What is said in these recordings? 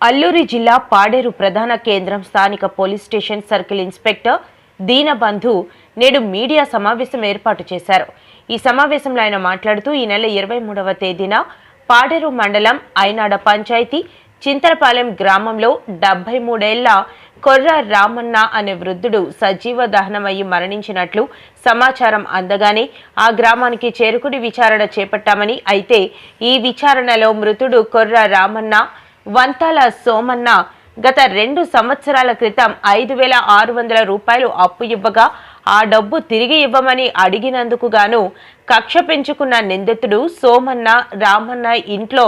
అల్లూరి జిల్లా పాడేరు ప్రధాన కేంద్రం స్థానిక police station circle inspector Deenabandhu నేడు మీడియా సమావేశం ఏర్పాటు చేశారు. ఈ సమావేశంలో ఆయన మాట్లాడుతూ ఈ నెల ఇరవై మూడవ తేదీన పాడేరు మండలం ఐనాడ పంచాయతీ చింతలపాలెం గ్రామంలో డెబ్బై మూడేళ్ళ కొర్ర రామన్న అనే వృద్ధుడు సజీవ దహనమయ్యి మరణించినట్లు సమాచారం అందగానే ఆ గ్రామానికి చేరుకుని విచారణ చేపట్టామని అయితే ఈ విచారణలో మృతుడు కొర్ర రామన్న వంతాల సోమన్న గత రెండు సంవత్సరాల క్రితం ఐదు వేల ఆరు వందల రూపాయలు అప్పు ఇవ్వగా ఆ డబ్బు తిరిగి ఇవ్వమని అడిగినందుకు గాను కక్ష పెంచుకున్న నిందితుడు సోమన్న రామన్న ఇంట్లో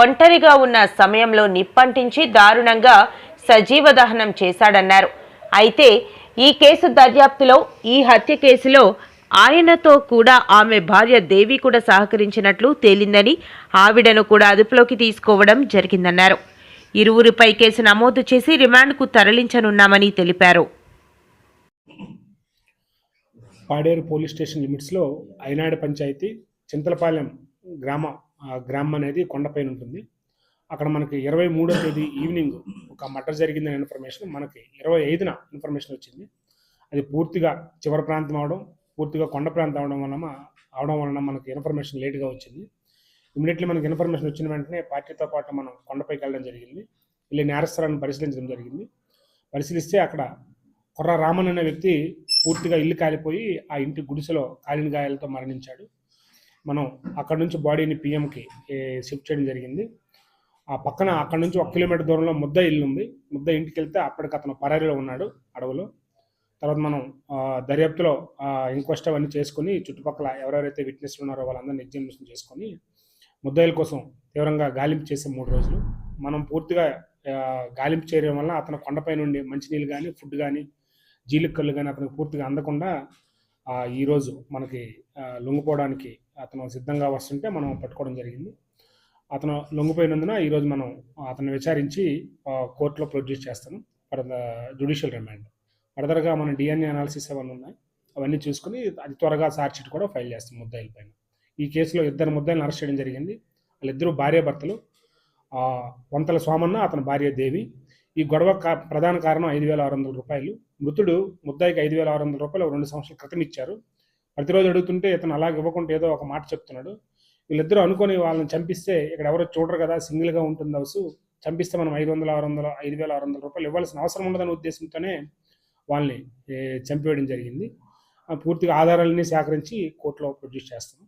ఒంటరిగా ఉన్న సమయంలో నిప్పంటించి దారుణంగా సజీవ దహనం చేశాడన్నారు. అయితే ఈ కేసు దర్యాప్తులో ఈ హత్య కేసులో ఆయనతో కూడా ఆమె భార్య దేవి కూడా సహకరించినట్లు తేలిందని ఆవిడను కూడా అదుపులోకి తీసుకోవడం జరిగిందన్నారు. ఇరువురిపై కేసు నమోదు చేసి రిమాండ్కు తరలించనున్నామని తెలిపారు. పాడేరు పోలీస్ స్టేషన్ లిమిట్స్లో ఐనాడు పంచాయతీ చింతలపాలెం గ్రామ గ్రామం అనేది కొండపైన ఉంటుంది. అక్కడ మనకి ఇరవై మూడో తేదీ ఈవినింగ్ ఒక మటర్ జరిగిందనే ఇన్ఫర్మేషన్ మనకి ఇరవై ఐదున ఇన్ఫర్మేషన్ వచ్చింది. అది పూర్తిగా చివరి ప్రాంతం అవడం పూర్తిగా కొండ ప్రాంతం అవడం వలన అవడం వలన మనకి ఇన్ఫర్మేషన్ లేట్గా వచ్చింది. ఇమీడియట్లీ మనకి ఇన్ఫర్మేషన్ వచ్చిన వెంటనే పార్టీతో పాటు మనం కొండపైకి వెళ్ళడం జరిగింది. వెళ్ళి నేరస్థలాన్ని పరిశీలించడం జరిగింది. పరిశీలిస్తే అక్కడ కొర్ర రామన్ అనే వ్యక్తి పూర్తిగా ఇల్లు కాలిపోయి ఆ ఇంటి గుడిసెలో కాలిన గాయాలతో మరణించాడు. మనం అక్కడ నుంచి బాడీని పిఎంకి షిఫ్ట్ చేయడం జరిగింది. ఆ పక్కన అక్కడ నుంచి ఒక కిలోమీటర్ దూరంలో ముద్ద ఇల్లు ఉంది ముద్ద ఇంటికి వెళ్తే అప్పటికి అతను పరారీలో ఉన్నాడు అడవులో. తర్వాత మనం దర్యాప్తులో ఇంక్వెస్ట్ అవన్నీ చేసుకొని చుట్టుపక్కల ఎవరెవరైతే విట్నెస్లు ఉన్నారో వాళ్ళందరినీ ఎగ్జామినేషన్ చేసుకొని ముద్దాయిల కోసం తీవ్రంగా గాలింపు చేసే మూడు రోజులు. మనం పూర్తిగా గాలింపు చేయడం వల్ల అతను కొండపై నుండి మంచినీళ్ళు కానీ ఫుడ్ కానీ జీలికళ్ళు కానీ అతనికి పూర్తిగా అందకుండా ఈరోజు మనకి లొంగిపోవడానికి అతను సిద్ధంగా వస్తుంటే మనం పట్టుకోవడం జరిగింది. అతను లొంగిపోయినందున ఈరోజు మనం అతను విచారించి కోర్టులో ప్రొడ్యూస్ చేస్తాను. For the judicial remand. ఫర్దర్గా మన డిఎన్ఏ అనాలిసిస్ అవన్నీ ఉన్నాయి. అవన్నీ చూసుకుని అది త్వరగా ఛార్జ్ షీట్ కూడా ఫైల్ చేస్తాం ముద్దాయిల పైన. ఈ కేసులో ఇద్దరు ముద్దాయిలను అరెస్ట్ చేయడం జరిగింది. వాళ్ళిద్దరూ భార్యాభర్తలు వంతల సోమన్న అతని భార్య దేవి. ఈ గొడవ కా- ప్రధాన కారణం ఐదు వేల ఆరు వందల రూపాయలు. మృతుడు ముద్దాయికి ఐదు వేల ఆరు వందల రూపాయలు రెండు సంవత్సరాల క్రితం ఇచ్చారు. ప్రతిరోజు అడుగుతుంటే ఇతను అలాగే ఇవ్వకుండా ఏదో ఒక మాట చెప్తున్నాడు. వీళ్ళిద్దరూ అనుకొని వాళ్ళని చంపిస్తే ఇక్కడ ఎవరో చూడరు కదా సింగిల్గా ఉంటుంది హౌస్. చంపిస్తే మనం ఐదు వందల ఆరు వందల ఐదు వేల ఆరు వందల రూపాయలు ఇవ్వాల్సిన అవసరం ఉండదనే ఉద్దేశంతోనే వాళ్ళని చంపేయడం జరిగింది. ఆ, పూర్తిగా ఆధారాలని సేకరించి కోర్టులో ప్రొడ్యూస్ చేస్తాం.